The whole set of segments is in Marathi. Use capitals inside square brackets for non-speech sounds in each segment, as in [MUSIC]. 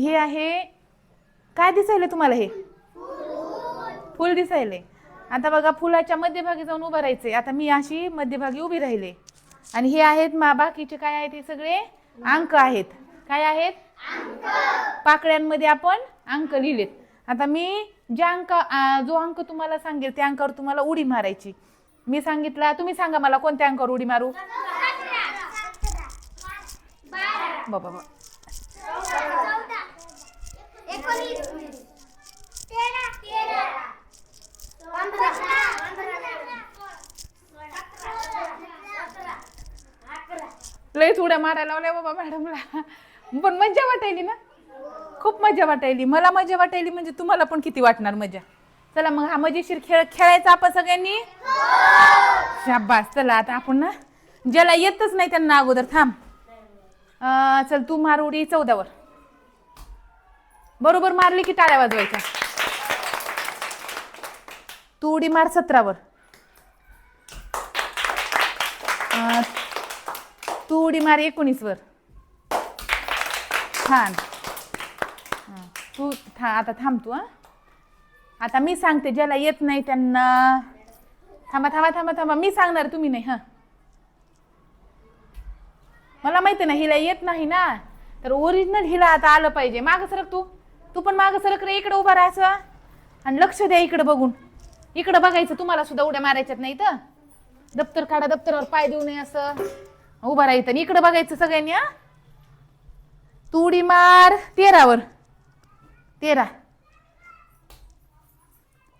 हे आहे काय दिसायले तुम्हाला हे? फुल दिसायले. आता बघा फुलाच्या मध्यभागी जाऊन उभं राहायचंय. आता मी अशी मध्यभागी उभी राहिले. आणि हे आहेत मा बाकीचे काय आहेत हे सगळे? अंक आहेत. काय आहेत? पाकळ्यांमध्ये आपण अंक लिहिलेत. आता मी ज्या अंक जो अंक तुम्हाला सांगेल त्या अंकावर तुम्हाला उडी मारायची. मी सांगितला तुम्ही सांगा मला कोणत्या अंकावर उडी मारू? बाबा. लयच उड्या मारायला लावल्या बाबा मॅडमला. पण मजा वाटायली ना? खूप मजा वाटायली. मला मजा वाटायली म्हणजे तुम्हाला पण किती वाटणार मजा चला मग हा मजेशीर खेळ खेळायचा आपण सगळ्यांनी? शाबास. चला आता आपण ना ज्याला येतच नाही त्यांना अगोदर थांब. चल तू मार उडी चौदावर. बरोबर मारली की टाळ्या वाजवायच्या. तू उडी मार सतरावर अं, तू उडी मार एकोणीसवर छान. तू था आता थांब तू हा. आता मी सांगते ज्याला येत नाही त्यांना. थांबा थांबा थांबा थांबा. मी सांगणार तुम्ही नाही हां. मला माहिती ना हिला येत नाही ना. तर ओरिजिनल हिला आता आलं पाहिजे. मागं सरक तू. तू पण मागं सरक रे इकडे उभा राहायचं. आणि लक्ष द्या इकडे बघून. इकडे बघायचं तुम्हाला सुद्धा उड्या मारायच्यात नाही तर. दप्तर काढा दप्तरावर पाय देऊ नये असं. उभा राहायचं आणि इकडे बघायचं सगळ्यांनी हा? तू उडी मार. तेरावर. तेरा.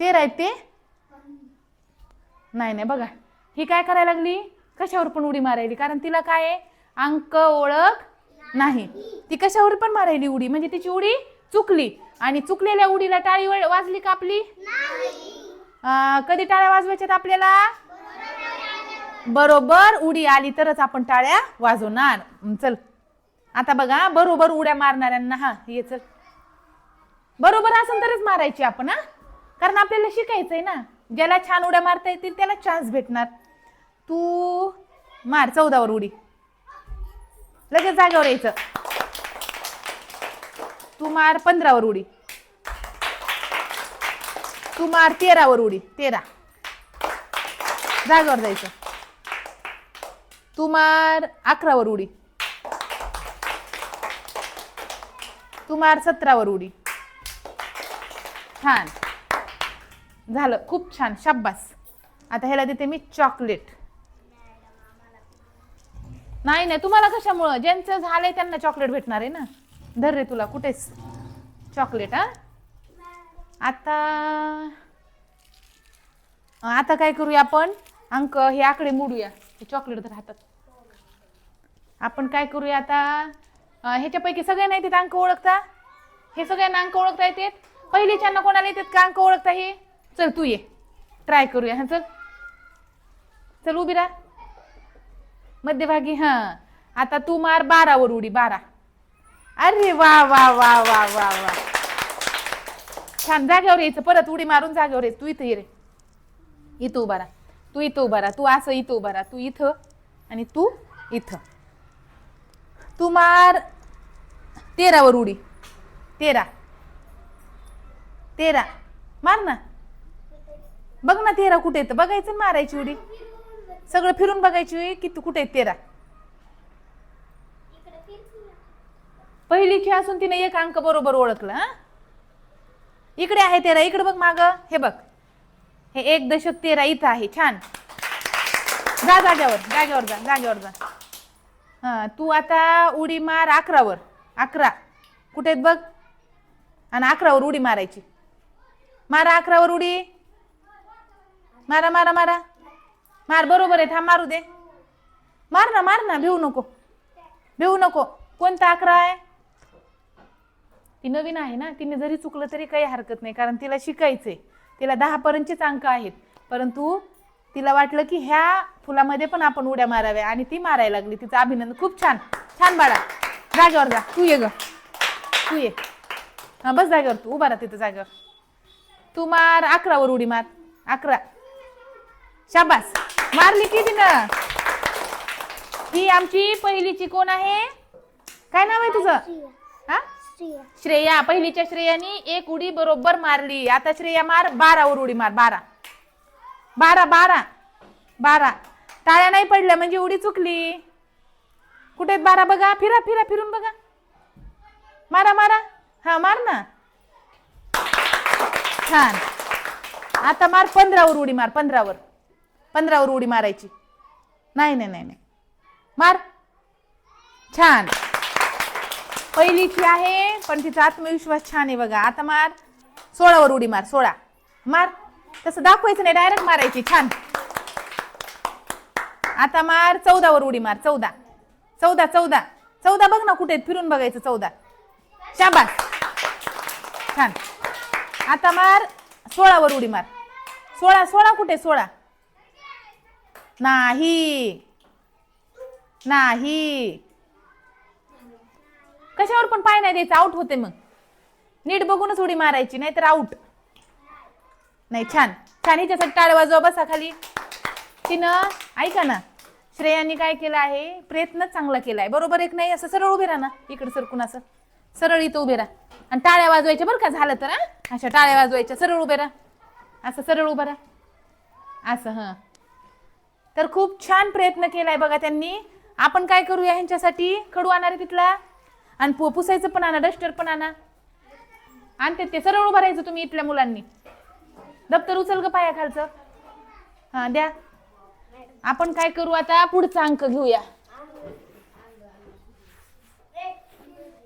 तेरा आहेत ते? नाही नाही बघा. ही काय करायला लागली? कशावर पण उडी मारायली? कारण तिला काय आहे? अंक ओळख नाही. ती कशावर पण मारायली उडी? म्हणजे तिची उडी चुकली. आणि चुकलेल्या उडीला टाळी वाजली का आपली? कधी टाळ्या वाजवायच्यात आपल्याला? बरोबर उडी आली तरच आपण टाळ्या वाजवणार. चल. आता बघा बरोबर उड्या मारणाऱ्यांना हा ये चल. बरोबर असेल तरच मारायची आपण हा. कारण आपल्याला शिकायचंय ना. ज्याला छान उड्या मारता येतील त्याला चान्स भेटणार. तू मार चौदावर उडी. लगेच जागेवर यायचं. तू मार पंधरावर उडी. तू मार तेरावर उडी. तेरा. जागेवर जायचं. तू अकरावर उडी. तुमार सतरावर उडी. छान. झालं. खूप छान. शाब्बास. आता ह्याला देते मी चॉकलेट नाही नाही. तुम्हाला कशामुळं? ज्यांचं झालंय त्यांना चॉकलेट भेटणार आहे ना? धर रे तुला. कुठेच चॉकलेट हा? आता आता काय करूया आपण? अंक हे आकडे मोडूया. हे चॉकलेट तर हातात आपण काय करूया आता? अं, ह्याच्यापैकी सगळ्यांना येतात अंक ओळखता? हे सगळ्यांना अंक ओळखता येतात? पहिलीच्यांना कोणाला येतात का अंक ओळखता हे? चल तू ये. ट्राय करूया. हा चल. चल उभी राहा. मध्यभागी हां. आता तू मार बारावर उडी बारा. अरे वा वा वा वा वा वा. छान जागेवर यायचं. परत उडी मारून जागेवर यायचं. तू इथं ये रे. इथं उभा राहा. तू इथं उभा राहा तू असं इथं उभा राहा तू इथं आणि तू इथं. तू मार. तेरावर उडी. तेरा. तेरा. मार ना. बघ ना तेरा कुठे येतं बघायचं मारायची उडी. सगळं फिरून बघायची की तू कुठे आहे तेरा. खेळ असून तिने एक अंक बरोबर ओळखला हा? इकडे आहे तेरा इकडे बघ माग. हे बघ. हे एक दशक तेरा इथं आहे छान. जा जाग्यावर जाग्यावर जा जाग्यावर जा. हां तू आता उडी मार अकरावर अकरा. कुठे आहेत बघ? आणि अकरावर उडी मारायची. मारा अकरावर उडी. मारा मारा मारा. मार बरोबर आहे थांब मारू दे. मार ना मार ना भिवू नको. भिवू नको. कोणता अकरा आहे? ती नवीन आहे ना तिने जरी चुकलं तरी काही हरकत नाही कारण तिला शिकायचंय. तिला दहा पर्यंतचेच अंक आहेत. परंतु तिला वाटलं की ह्या फुलामध्ये पण आपण उड्या माराव्या आणि ती मारायला लागली. तिचं अभिनंदन. खूप छान. छान बाळा. जागेवर जा. तू ये ग. तू ये. हा बस जागेवर तू. उभा राहा तिथं जागेवर. तू मार. अकरावर उडी मार. अकरा. शाबास. मारली की तिनं. ही आमची पहिलीची कोण आहे? काय नाव आहे तुझं? श्रेया. श्रेया पहिलीच्या श्रेयानी एक उडी बरोबर मारली. आता श्रेया मार बारावर उडी मार बारा. बारा बारा. बारा. टाळ्या नाही पडल्या म्हणजे उडी चुकली. कुठे बारा? बघा फिरा फिरा फिरून बघा. मारा मारा. हा मार ना. छान. आता मार पंधरावर उडी मार पंधरावर पंधरावर उडी मारायची. नाही नाही नाही नाही. मार. छान. पहिलीची आहे पण तिचा आत्मविश्वास छान आहे बघा. आता मार. सोळावर उडी मार सोळा. मार. तसं दाखवायचं नाही डायरेक्ट मारायची छान. आता मार चौदावर उडी मार चौदा. चौदा चौदा. चौदा बघ ना कुठे आहेत, फिरून बघायचं चौदा. शाबास. छान. आता मार सोळावर उडी मार. सोळा सोळा कुठे सोळा? नाही. नाही. कशावर पण पाय नाही द्यायचं आउट होते मग. नीट बघूनच उडी मारायची नाहीतर आउट नाही छान. छान हिच्यासाठी टाळवा वाजवा बसा खाली. तिनं ऐका ना श्रेयाने काय केलं आहे? प्रयत्न चांगला केला आहे. बरोबर एक नाही असं सरळ उभे राहा ना इकडे सरकून असं. सरळ इथं उभे राहा. आणि टाळ्या वाजवायच्या बरं का झालं तर अशा टाळ्या वाजवायच्या सरळ उभे राहा. असं सरळ उभं राहा. असं हां. तर खूप छान प्रयत्न केला आहे बघा त्यांनी. आपण काय करूया ह्यांच्यासाठी? खडू आणणार आहे तिथला. आणि पु- पुसायचं पण आणा डस्टर पण आणा. आणते ते सरळ उभं राहायचं तुम्ही इथल्या मुलांनी. दप्तर उचल ग पाया खालचं हा द्या. आपण काय करू आता? पुढचा अंक घेऊया.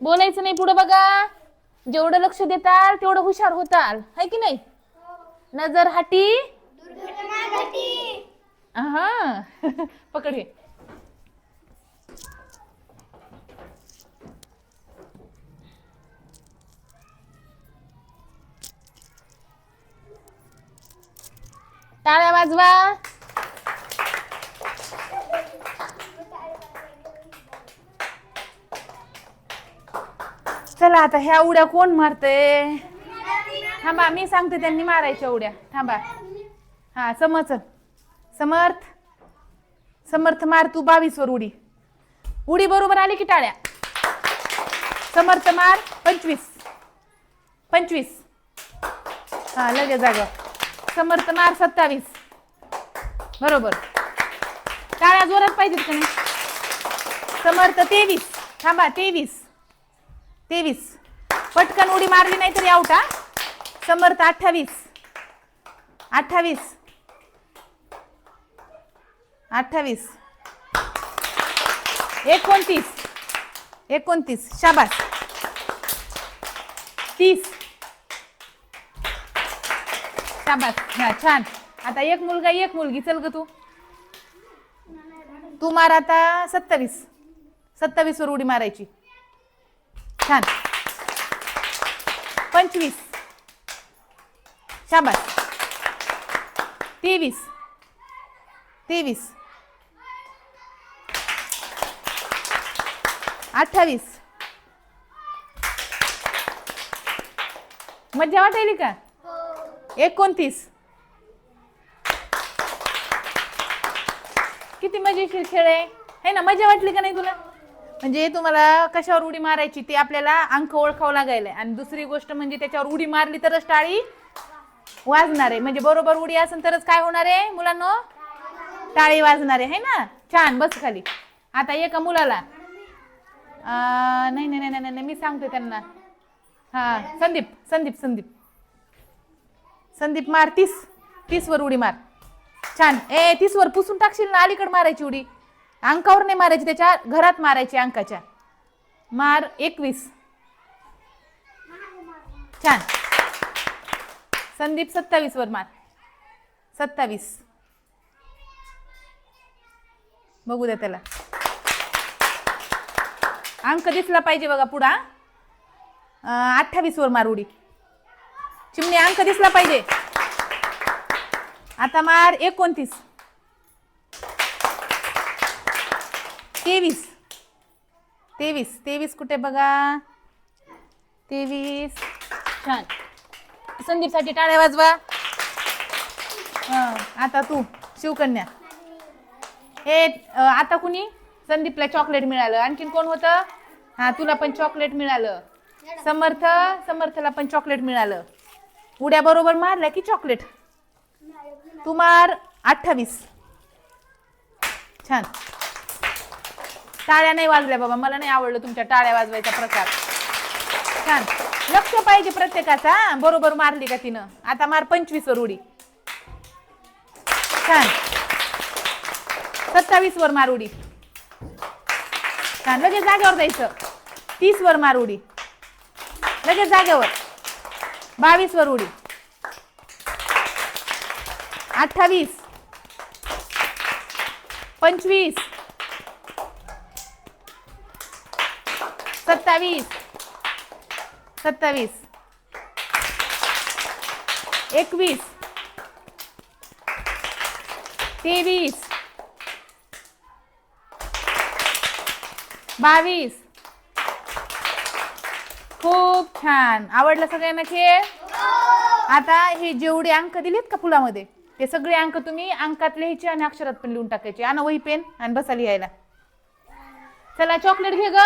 बोलायचं नाही पुढं बघा. जेवढं लक्ष देताल तेवढं हुशार होताल. है की नाही? नजर हाटी. हा [LAUGHS] पकड वाजवा. चला आता ह्या उड्या कोण मारते? थांबा मी सांगते त्यांनी मारायच्या उड्या. थांबा. हा समर्थ. समर्थ. समर्थ मार तू बावीस वर उडी. उडी बरोबर आली की टाळ्या? समर्थ मार पंचवीस. पंचवीस. हा लगेच जाग समर्थ मार सत्तावीस. बरोबर. टाळ्या जोरात पाहिजेत का नाही? समर्थ तेवीस. थांबा तेवीस. तेवीस. पटकन उडी मारली नाही तरी आऊट हा? समर्थ अठ्ठावीस. अठ्ठावीस. अठ्ठावीस. एकोणतीस. एकोणतीस. शाबास. तीस. शाबास. हा छान. आता एक मुलगा एक मुलगी. चल ग तू. तू मार आता सत्तावीस. सत्तावीस वर उडी मारायची. छान. पंचवीस. शाबास. तेवीस. तेवीस. अठ्ठावीस. मज्जा वाटायली का? एकोणतीस किती मजेशीर खेळ आहे. है ना? मजा वाटली का नाही तुला? म्हणजे तुम्हाला कशावर उडी मारायची ते आपल्याला अंक ओळखावं लागायला आणि दुसरी गोष्ट म्हणजे त्याच्यावर उडी मारली तरच टाळी वाजणार आहे. म्हणजे बरोबर उडी असेल तरच काय होणार आहे मुलांना? टाळी वाजणार आहे. है ना? छान बस खाली. आता एका मुलाला. अं, नाही नाही नाही नाही नाही मी सांगते त्यांना. हा संदीप संदीप संदीप. संदीप मार तीस. तीस वर उडी मार. छान. ए तीस वर पुसून टाकशील ना अलीकडे मारायची उडी. अंकावर नाही मारायची त्याच्या घरात मारायची अंकाच्या. मार एकवीस. छान. संदीप सत्तावीस वर मार. सत्तावीस. बघू द्या त्याला. अंक दिसला पाहिजे बघा पुढा अठ्ठावीस वर मार उडी. चिमणी अंक दिसला पाहिजे. आता मार एकोणतीस. तेवीस. तेवीस. तेवीस कुठे बघा? तेवीस. छान. संदीपसाठी टाळ्या वाजवा. आता तू शिवकन्या. हे आता कुणी? संदीपला चॉकलेट मिळालं. आणखीन कोण होतं? हां तुला पण चॉकलेट मिळालं. समर्थ समर्थला पण चॉकलेट मिळालं. उड्या बरोबर मारल्या की चॉकलेट तुमार अठ्ठावीस. छान. टाळ्या नाही वाजल्या बाबा मला नाही आवडलं तुमच्या टाळ्या वाजवायचा प्रकार. छान. लक्ष पाहिजे प्रत्येकाचा बरोबर मारली का तिनं? आता मार पंचवीस वर उडी. छान. सत्तावीस वर मार उडी. छान. लगेच जागेवर जायचं. तीस वर मार उडी. लगेच जागेवर. बावीस वर उडी. अठ्ठावीस. पंचवीस. सत्तावीस. सत्तावीस. एकवीस. तेवीस. बावीस. खूप छान. आवडला सगळ्यांना खेळ? आता हे जेवढे अंक दिलेत का फुलामध्ये? ते सगळे अंक तुम्ही अंकात लिहायचे आणि अक्षरात पण लिहून टाकायचे. आणि वही पेन आणि बसा लिहायला. चला चॉकलेट घे ग.